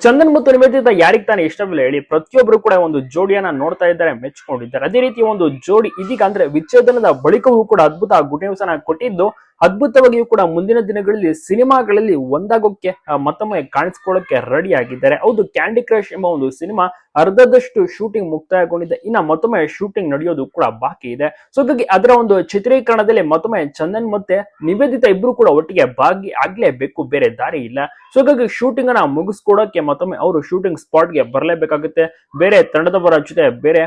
ಚಂದನ್ ಮತ್ತು ನಿವೇದಿತ ಯಾರಿಗೆ ತಾನೇ ಇಷ್ಟವಿಲ್ಲ ಹೇಳಿ ಪ್ರತಿಯೊಬ್ಬರು ಕೂಡ ಒಂದು ಜೋಡಿಯನ್ನ ನೋಡ್ತಾ ಇದ್ದಾರೆ ಮೆಚ್ಚಿಕೊಂಡಿದ್ದಾರೆ ಅದೇ ರೀತಿ ಒಂದು ಜೋಡಿ ಇದೀಗ ಅಂದ್ರೆ ವಿಚ್ಛೇದನದ ಬಳಿಕವೂ ಕೂಡ ಅದ್ಭುತ ಗುಡ್ ನ್ಯೂಸ್ ಅನ್ನ ಕೊಟ್ಟಿದ್ದು ಅದ್ಭುತವಾಗಿಯೂ ಕೂಡ ಮುಂದಿನ ದಿನಗಳಲ್ಲಿ ಸಿನಿಮಾಗಳಲ್ಲಿ ಒಂದಾಗೋಕ್ಕೆ ಮತ್ತೊಮ್ಮೆ ಕಾಣಿಸ್ಕೊಳ್ಳೋಕೆ ರೆಡಿ ಆಗಿದ್ದಾರೆ. ಹೌದು ಕ್ಯಾಂಡಿ ಕ್ರಶ್ ಎಂಬ ಒಂದು ಸಿನಿಮಾ ಅರ್ಧದಷ್ಟು ಶೂಟಿಂಗ್ ಮುಕ್ತಾಯಗೊಂಡಿದೆ. ಇನ್ನ ಮತ್ತೊಮ್ಮೆ ಶೂಟಿಂಗ್ ನಡೆಯೋದು ಕೂಡ ಬಾಕಿ ಇದೆ. ಸೊ ಹಾಗಾಗಿ ಅದರ ಒಂದು ಚಿತ್ರೀಕರಣದಲ್ಲಿ ಮತ್ತೊಮ್ಮೆ ಚಂದನ್ ಮತ್ತೆ ನಿವೇದಿತ ಇಬ್ರು ಕೂಡ ಒಟ್ಟಿಗೆ ಭಾಗಿ ಆಗ್ಲೇಬೇಕು, ಬೇರೆ ದಾರಿ ಇಲ್ಲ. ಸೊ ಹಾಗಾಗಿ ಶೂಟಿಂಗ್ ಅನ್ನ ಮುಗಿಸ್ಕೊಡೋಕೆ ಮತ್ತೊಮ್ಮೆ ಅವರು ಶೂಟಿಂಗ್ ಸ್ಪಾಟ್ಗೆ ಬರಲೇಬೇಕಾಗುತ್ತೆ. ಬೇರೆ ತಂಡದವರ ಜೊತೆ, ಬೇರೆ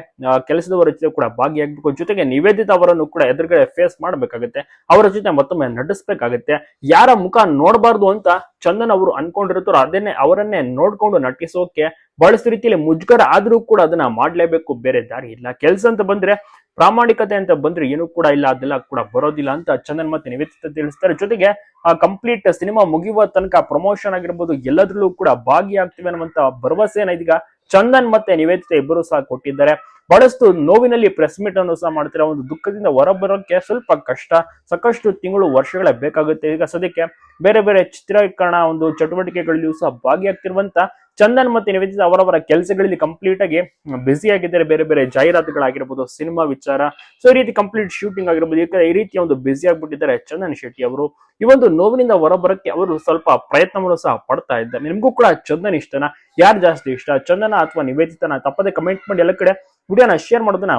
ಕೆಲಸದವರ ಜೊತೆ ಕೂಡ ಭಾಗಿಯಾಗಬೇಕು. ಜೊತೆಗೆ ನಿವೇದಿತ ಅವರನ್ನು ಕೂಡ ಎದುರುಗಡೆ ಫೇಸ್ ಮಾಡಬೇಕಾಗುತ್ತೆ. ಅವರ ಜೊತೆ ಮತ್ತೊಮ್ಮೆ ನಟಿಸ್ಬೇಕಾಗುತ್ತೆ. ಯಾರ ಮುಖ ನೋಡಬಾರ್ದು ಅಂತ ಚಂದನ್ ಅವರು ಅನ್ಕೊಂಡಿರ್ತಾರೋ ಅದನ್ನೇ ಅವರನ್ನೇ ನೋಡ್ಕೊಂಡು ನಟಿಸೋಕೆ ಬಹಳಷ್ಟು ರೀತಿಯಲ್ಲಿ ಮುಜುಗರ ಆದ್ರೂ ಕೂಡ ಅದನ್ನ ಮಾಡ್ಲೇಬೇಕು. ಬೇರೆ ದಾರಿ ಇಲ್ಲ. ಕೆಲ್ಸ ಅಂತ ಬಂದ್ರೆ, ಪ್ರಾಮಾಣಿಕತೆ ಅಂತ ಬಂದ್ರೆ ಏನು ಕೂಡ ಇಲ್ಲ. ಅದೆಲ್ಲ ಕೂಡ ಬರೋದಿಲ್ಲ ಅಂತ ಚಂದನ್ ಮತ್ತೆ ನಿವೇದಿತ ತಿಳಿಸ್ತಾರೆ. ಜೊತೆಗೆ, ಆ ಕಂಪ್ಲೀಟ್ ಸಿನಿಮಾ ಮುಗಿಯುವ ತನಕ ಪ್ರಮೋಷನ್ ಆಗಿರ್ಬೋದು, ಎಲ್ಲದ್ರಲ್ಲೂ ಕೂಡ ಭಾಗಿಯಾಗ್ತಿವೆ ಅನ್ನುವಂತ ಭರವಸೆನ ಇದೀಗ ಚಂದನ್ ಮತ್ತೆ ನಿವೇದಿತ ಇಬ್ಬರು ಸಹ ಕೊಟ್ಟಿದ್ದಾರೆ. ಬಹಳಷ್ಟು ನೋವಿನಲ್ಲಿ ಪ್ರೆಸ್ ಮೀಟ್ ಅನ್ನು ಸಹ ಮಾಡ್ತೀರಾ? ಒಂದು ದುಃಖದಿಂದ ಹೊರಬರೋಕೆ ಸ್ವಲ್ಪ ಕಷ್ಟ. ಸಾಕಷ್ಟು ತಿಂಗಳು, ವರ್ಷಗಳೇ ಬೇಕಾಗುತ್ತೆ. ಈಗ ಸದ್ಯಕ್ಕೆ ಬೇರೆ ಬೇರೆ ಚಿತ್ರೀಕರಣ ಒಂದು ಚಟುವಟಿಕೆಗಳಲ್ಲಿಯೂ ಸಹ ಭಾಗಿಯಾಗ್ತಿರುವಂತ ಚಂದನ್ ಮತ್ತೆ ನಿವೇದಿತ ಅವರವರ ಕೆಲಸಗಳಲ್ಲಿ ಕಂಪ್ಲೀಟ್ ಆಗಿ ಬ್ಯುಸಿ ಆಗಿದ್ದಾರೆ. ಬೇರೆ ಬೇರೆ ಜಾಹೀರಾತುಗಳಾಗಿರ್ಬೋದು, ಸಿನಿಮಾ ವಿಚಾರ, ಸೊ ಈ ರೀತಿ ಕಂಪ್ಲೀಟ್ ಶೂಟಿಂಗ್ ಆಗಿರ್ಬೋದು. ಯಾಕಂದ್ರೆ ಈ ರೀತಿಯ ಒಂದು ಬ್ಯುಸಿ ಆಗ್ಬಿಟ್ಟಿದ್ದಾರೆ ಚಂದನ್ ಶೆಟ್ಟಿ ಅವರು. ಈ ಒಂದು ನೋವಿನಿಂದ ಹೊರಬರಕ್ಕೆ ಅವರು ಸ್ವಲ್ಪ ಪ್ರಯತ್ನವನ್ನು ಸಹ ಪಡ್ತಾ ಇದ್ದಾರೆ. ನಿಮಗೂ ಕೂಡ ಚಂದನ್ ಇಷ್ಟನ? ಯಾರು ಜಾಸ್ತಿ ಇಷ್ಟ? ಚಂದನ ಅಥವಾ ನಿವೇದಿತನ? ತಪ್ಪದೆ ಕಮೆಂಟ್ ಮಾಡಿ ಎಲ್ಲ ಕಡೆ ವಿಡಿಯೋನ ಶೇರ್ ಮಾಡೋದನ್ನ